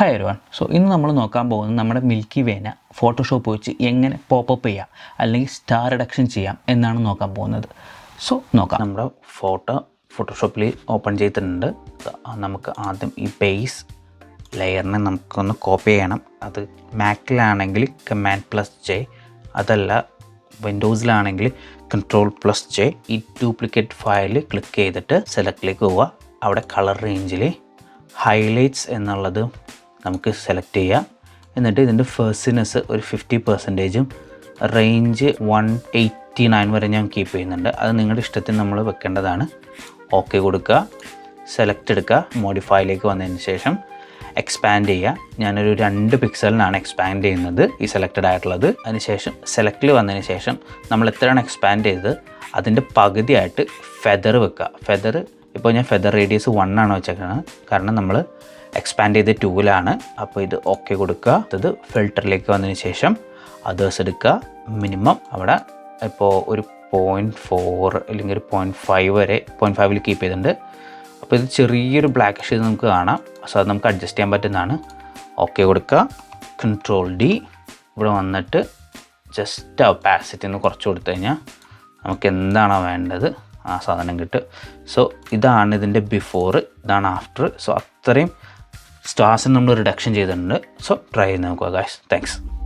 Hi ഒരുവൺ so ഇന്ന് നമ്മൾ നോക്കാൻ പോകുന്നത് നമ്മുടെ മിൽക്കി വേന ഫോട്ടോഷോപ്പ് വെച്ച് എങ്ങനെ പോപ്പപ്പ് ചെയ്യാം അല്ലെങ്കിൽ സ്റ്റാർ റിഡക്ഷൻ ചെയ്യാം എന്നാണ് നോക്കാൻ പോകുന്നത്. സോ നോക്കാം. നമ്മുടെ ഫോട്ടോ ഫോട്ടോഷോപ്പിൽ ഓപ്പൺ ചെയ്തിട്ടുണ്ട്. നമുക്ക് ആദ്യം ഈ ബേസ് ലെയറിനെ നമുക്കൊന്ന് കോപ്പി ചെയ്യണം. അത് മാക്കിലാണെങ്കിൽ കമാൻഡ് പ്ലസ് ജെ അതല്ല വിൻഡോസിലാണെങ്കിൽ കൺട്രോൾ പ്ലസ് ജെ ഈ ഡ്യൂപ്ലിക്കേറ്റ് ഫയൽ ക്ലിക്ക് ചെയ്തിട്ട് സെലക്റ്റിലേക്ക് പോവുക. അവിടെ കളർ റേഞ്ചിൽ ഹൈലൈറ്റ്സ് എന്നുള്ളത് നമുക്ക് സെലക്ട് ചെയ്യാം. എന്നിട്ട് ഇതിന്റെ ഫേഴ്സിനെസ് ഒരു ഫിഫ്റ്റി പെർസെന്റേജും റേഞ്ച് വൺ എയ്റ്റി നയൻ വരെ ഞാൻ കീപ്പ് ചെയ്യുന്നുണ്ട്. അത് നിങ്ങളുടെ ഇഷ്ടത്തിന് നമ്മൾ വെക്കേണ്ടതാണ്. ഓക്കെ കൊടുക്കുക. സെലക്ട് എടുക്കുക. മോഡിഫൈയിലേക്ക് വന്നതിന് ശേഷം എക്സ്പാൻഡ് ചെയ്യുക. ഞാനൊരു രണ്ട് പിക്സലിനാണ് എക്സ്പാൻഡ് ചെയ്യുന്നത് ഈ സെലക്റ്റഡ് ആയിട്ടുള്ളത്. അതിനുശേഷം സെലക്റ്റിൽ വന്നതിന് ശേഷം നമ്മൾ എത്രയാണ് എക്സ്പാൻഡ് ചെയ്തത്? അതിന്റെ പകുതിയായിട്ട് ഫെദർ വെക്കുക. ഫെദർ ഇപ്പോൾ ഞാൻ ഫെദർ റേഡിയസ് വൺ ആണ് വെച്ചേക്കുന്നത് കാരണം നമ്മൾ എക്സ്പാൻഡ് ചെയ്ത ടൂലാണ് അപ്പോൾ ഇത് ഓക്കെ കൊടുക്കുക. അത് ഫിൽറ്ററിലേക്ക് വന്നതിന് ശേഷം അതേഴ്സ് എടുക്കുക. മിനിമം അവിടെ ഇപ്പോൾ ഒരു പോയിന്റ് ഫോർ അല്ലെങ്കിൽ ഒരു പോയിന്റ് ഫൈവ് വരെ പോയിന്റ് ഫൈവിൽ കീപ്പ് ചെയ്തിട്ടുണ്ട്. അപ്പോൾ ഇത് ചെറിയൊരു ബ്ലാക്ക് ഷെയ്ഡ് നമുക്ക് കാണാം. സോ അത് നമുക്ക് അഡ്ജസ്റ്റ് ചെയ്യാൻ പറ്റുന്നതാണ്. ഓക്കെ കൊടുക്കുക. കൺട്രോൾ ഡി ഇവിടെ വന്നിട്ട് ജസ്റ്റ് ഒപ്പാസിറ്റി ഒന്ന് കുറച്ച് കൊടുത്തു കഴിഞ്ഞാൽ നമുക്ക് എന്താണോ വേണ്ടത്? ആ സാധനം കിട്ടും സോ ഇതാണ് ഇതിന്റെ ബിഫോർ ഇതാണ് ആഫ്റ്റർ സോ അത്രയും സ്റ്റാർസിന് നമ്മൾ റിഡക്ഷൻ ചെയ്തിട്ടുണ്ട്. സോ ട്രൈ ചെയ്ത് നോക്കുക ഗായ്സ് താങ്ക്സ്